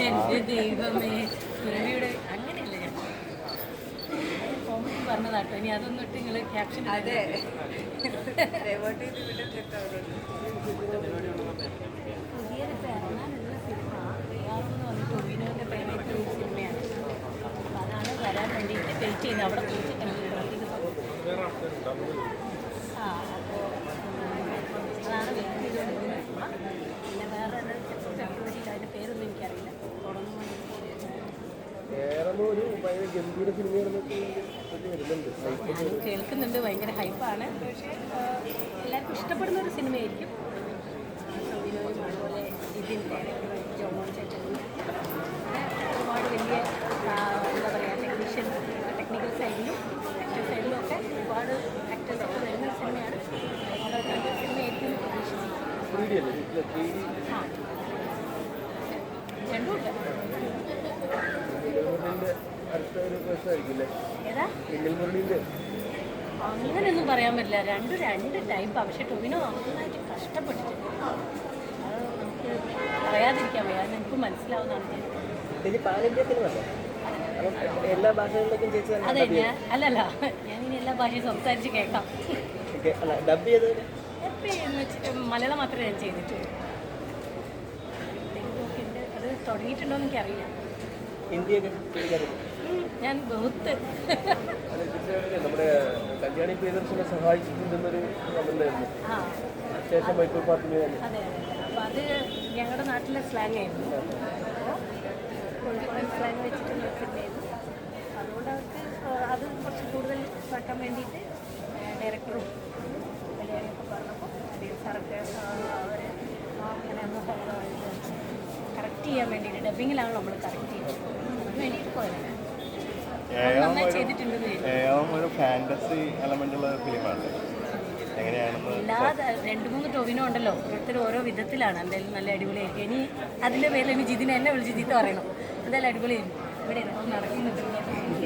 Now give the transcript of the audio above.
എന്റെ ദൈവമേ സുരഭിയുടെ അങ്ങനെയല്ല ഞാൻ കോമഡി പറഞ്ഞതാട്ടോ ഇനി അതൊന്നും ഇട്ട് നിങ്ങൾ ക്യാപ്ഷൻ അതെ. പുതിയതിപ്പോൾ ഇറങ്ങാനുള്ള സിനിമ വേറെന്ന് വന്ന് ടൊവിനോന്റെ പേരായിട്ട് ഒരു സിനിമയാണ് അതാണ് വരാൻ വേണ്ടിയിട്ട് വെയിറ്റ് ചെയ്യുന്നത്. അവിടെ പോയിട്ട് കണ്ടിട്ടുണ്ട് ആ അപ്പോൾ അതാണ് വെയിറ്റ് ചെയ്തുകൊണ്ടിരിക്കുന്ന സിനിമ പിന്നെ വേറെ ഫെബ്രുവരിയിൽ അതിന്റെ പേരൊന്നും എനിക്കറിയില്ല തുടങ്ങുമ്പോൾ വേറെ ഒരു ഭയങ്കര ഗംഭീര സിനിമയാണെന്നൊക്കെ വരുന്നുണ്ട് ഞാനും കേൾക്കുന്നുണ്ട്. ഭയങ്കര ഹൈപ്പാണ്. പക്ഷേ എല്ലാവർക്കും ഇഷ്ടപ്പെടുന്ന ഒരു സിനിമയായിരിക്കും. അതുപോലെ ഇതിന്റെ ജോമോൻ ചേട്ടനും ഒരുപാട് വലിയ എന്താ പറയുക ടെക്നീഷ്യൻ ടെക്നിക്കൽ സൈഡിലും ആക്ടർ സൈഡിലും ഒക്കെ ഒരുപാട് ആക്ടേഴ്സൊക്കെ വരുന്ന സിനിമയാണ്. നല്ലൊരു സിനിമയായിരിക്കും പ്രതീക്ഷിക്കുന്നത് ആ അങ്ങനെയൊന്നും പറയാൻ പറ്റില്ല. രണ്ടും രണ്ട് ടൈപ്പാണ് പക്ഷെ ടൊവിനോ നന്നായിട്ട് കഷ്ടപ്പെട്ടിട്ടുണ്ട്. അത് നമുക്ക് പറയാതിരിക്കാൻ വയ്യ. അത് മനസ്സിലാവുന്നതാണ് എല്ലാ ഭാഷകളിലേക്കും ചേച്ചി അതെ ഞാൻ അല്ലല്ല. ഞാൻ ഇനി എല്ലാ ഭാഷയും സംസാരിച്ച് കേൾക്കാം. ഡബ് ചെയ്ത് മലയാളം മാത്രമേ ഞാൻ ചെയ്തിട്ടുള്ളൂ. അത് തുടങ്ങിയിട്ടുണ്ടോ എന്ന് എനിക്കറിയില്ല ഉം, ഞാൻ ബഹുത്ത് നമ്മുടെ കല്യാണി പ്രിയദർശനെ സഹായിച്ചിട്ടുണ്ടെന്നൊരു ആ. ശേഷം മൈക്കിൾ പാർട്ടിന് തന്നെ അതെ ഞങ്ങളുടെ നാട്ടിലെ സ്ലാങ് ആയിരുന്നു. സ്ലാങ് സിനിമയായിരുന്നു അതുകൊണ്ട് അവർക്ക് അത് കുറച്ച് കൂടുതൽ വെക്കാൻ വേണ്ടിയിട്ട് ഡയറക്ടറും കല്യാണിയൊക്കെ പറഞ്ഞപ്പോൾ അദ്ദേഹം സാറൊക്കെ അവരെ അങ്ങനെ ഒന്ന് കറക്റ്റ് ചെയ്യാൻ വേണ്ടിയിട്ട് ഡബിങ്ങിലാണ് നമ്മൾ കറക്റ്റ് ചെയ്യുന്നത് അതിന് വേണ്ടിയിട്ട് പോയത് ഏവം ഒരു ഫാന്റസി എലമെന്റ് ഉള്ള ഫിലിമാണ് എല്ലാ രണ്ട് മൂന്ന് ടൊവിനോ ഉണ്ടല്ലോ. ഓരോരുത്തർ ഓരോ വിധത്തിലാണ്. എന്തായാലും നല്ല അടിപൊളിയായിരിക്കും. ഇനി അതിന്റെ പേരിൽ ഇനി ജിതിനെ എന്നെ വിളിച്ച് ജിത്ത് പറയണം. എന്തായാലും അടിപൊളിയായിരുന്നു. ഇവിടെ നടക്കുന്നുണ്ട്